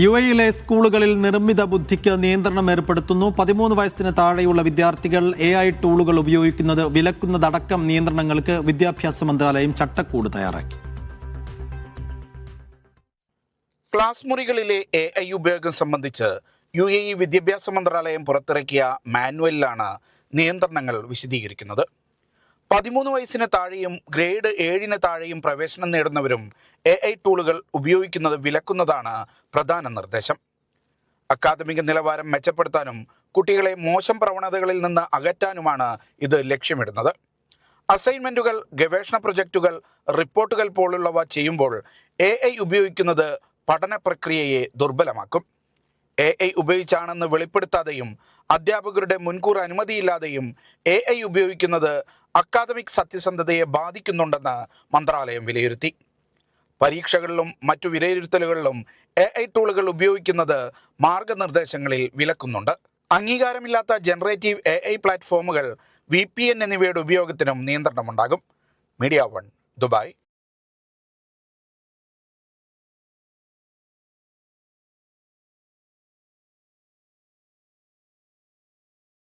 U എയിലെ സ്കൂളുകളിൽ നിർമ്മിത ബുദ്ധിക്ക് നിയന്ത്രണം ഏർപ്പെടുത്തുന്നു. പതിമൂന്ന് വയസ്സിന് താഴെയുള്ള വിദ്യാർത്ഥികൾ എ ഐ ടൂളുകൾ ഉപയോഗിക്കുന്നത് വിലക്കുന്നതടക്കം നിയന്ത്രണങ്ങൾക്ക് വിദ്യാഭ്യാസ മന്ത്രാലയം ചട്ടക്കൂട് തയ്യാറാക്കി. ക്ലാസ് മുറികളിലെ എ ഐ ഉപയോഗം സംബന്ധിച്ച് യു എ ഇ വിദ്യാഭ്യാസ മന്ത്രാലയം പുറത്തിറക്കിയ മാനുവലിലാണ് നിയന്ത്രണങ്ങൾ വിശദീകരിക്കുന്നത്. പതിമൂന്ന് വയസ്സിന് താഴെയും ഗ്രേഡ് ഏഴിന് താഴെയും പ്രവേശനം നേടുന്നവരും എ ഐ ടൂളുകൾ ഉപയോഗിക്കുന്നത് വിലക്കുന്നതാണ് പ്രധാന നിർദ്ദേശം. അക്കാദമിക നിലവാരം മെച്ചപ്പെടുത്താനും കുട്ടികളെ മോശം പ്രവണതകളിൽ നിന്ന് അകറ്റാനുമാണ് ഇത് ലക്ഷ്യമിടുന്നത്. അസൈൻമെന്റുകൾ ഗവേഷണ പ്രൊജക്റ്റുകൾ റിപ്പോർട്ടുകൾ പോലുള്ളവ ചെയ്യുമ്പോൾ എ ഐ ഉപയോഗിക്കുന്നത് പഠന പ്രക്രിയയെ ദുർബലമാക്കും. എ ഐ ഉപയോഗിച്ചാണെന്ന് വെളിപ്പെടുത്താതെയും അധ്യാപകരുടെ മുൻകൂർ അനുമതിയില്ലാതെയും എ ഐ ഉപയോഗിക്കുന്നത് അക്കാദമിക് സത്യസന്ധതയെ ബാധിക്കുന്നുണ്ടെന്ന് മന്ത്രാലയം വിലയിരുത്തി. പരീക്ഷകളിലും മറ്റു വിലയിരുത്തലുകളിലും എ ഐ ടൂളുകൾ ഉപയോഗിക്കുന്നത് മാർഗനിർദ്ദേശങ്ങളിൽ വിലക്കുന്നുണ്ട്. അംഗീകാരമില്ലാത്ത ജനറേറ്റീവ് എ ഐ പ്ലാറ്റ്ഫോമുകൾ വി പി എൻ എന്നിവയുടെ ഉപയോഗത്തിനും നിയന്ത്രണമുണ്ടാകും. Media one Dubai.